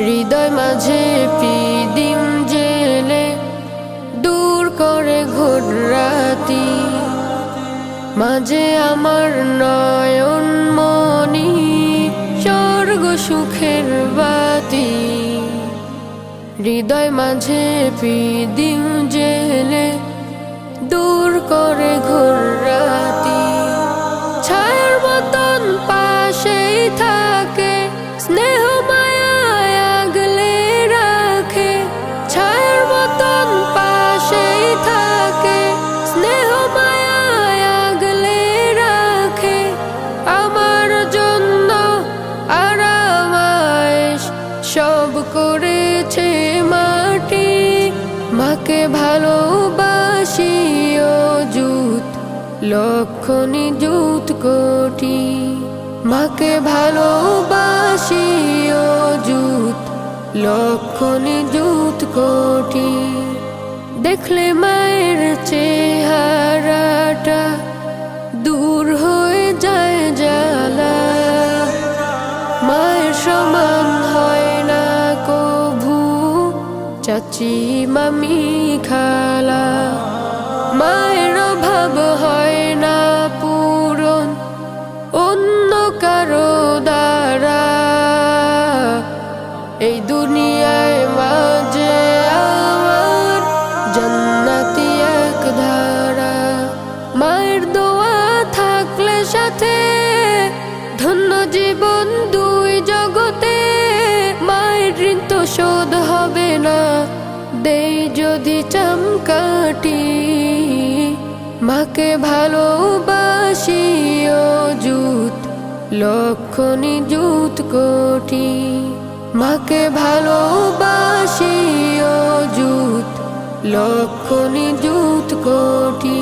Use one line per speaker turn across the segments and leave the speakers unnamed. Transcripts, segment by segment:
মাঝে পিদিম জেলে দূর করে ঘোর রাতি। মাঝে আমার নয়ন মনি, স্বর্গ সুখের বাতি। হৃদয় মাঝে পিদিম জেলে দূর করে ঘোর মাকে ভালোবাসি জুত, লক্ষণী জুত কোটি। মাকে ভালোবাসি জুত, লক্ষণী জুত কোটি। দেখলে মায়ের চেহারাটা চাচি মামি খালা, মায়ের অভাব হয় না পূরণ, অন্য কারও দ্বারা। এই দুনিয়ায় মাঝে আমার জান্নাতি এক ধারা। মায়ের দোয়া থাকলে সাথে ধন্য জীবন দুই জগতে, মায়ের ঋণ তো শোধ হবে না দেই যদি চমকাটি। মাকে ভালোবাসি জুত লক্ষ নিযুত কোটি। মাকে ভালোবাসি জুত লক্ষ নিযুত কোটি।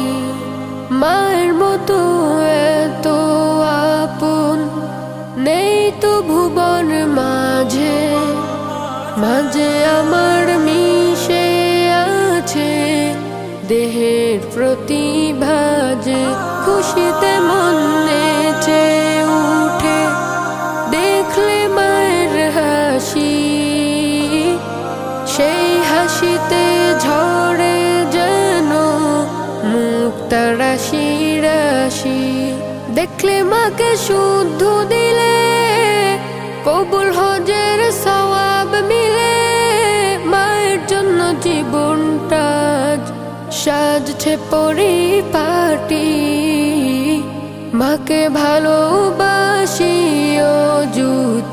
মায়ের মতো এত আপন, নেই তো ভুবন মাঝে। মাঝে আমার মিশে আছে দেহের প্রতিভাজে খুশিতে মন নেচে উঠে। দেখলে মায়ের হাসি, সেই হাসিতে ঝরে যেন মুক্তা রাশি রাশি দেখলে মাকে শুদ্ধ সাজছে পরিপাটি, মাকে ভালোবাসি জুত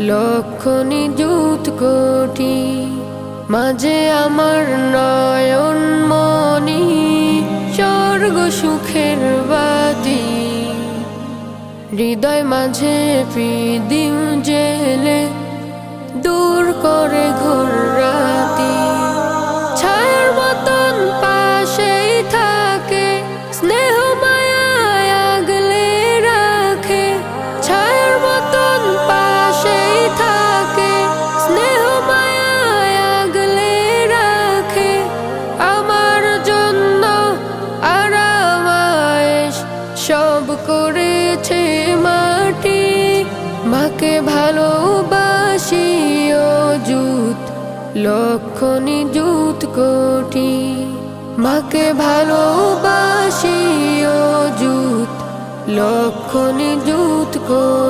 লক্ষ নিযুত কোটি। মাঝে আমার নয়ন মনি, স্বর্গ সুখের বাতি। হৃদয় মাঝে পিদিম জেলে লক্ষ নিযুত কোটি মাকে ভালোবাসি ও জুত লক্ষ নিযুত কোটি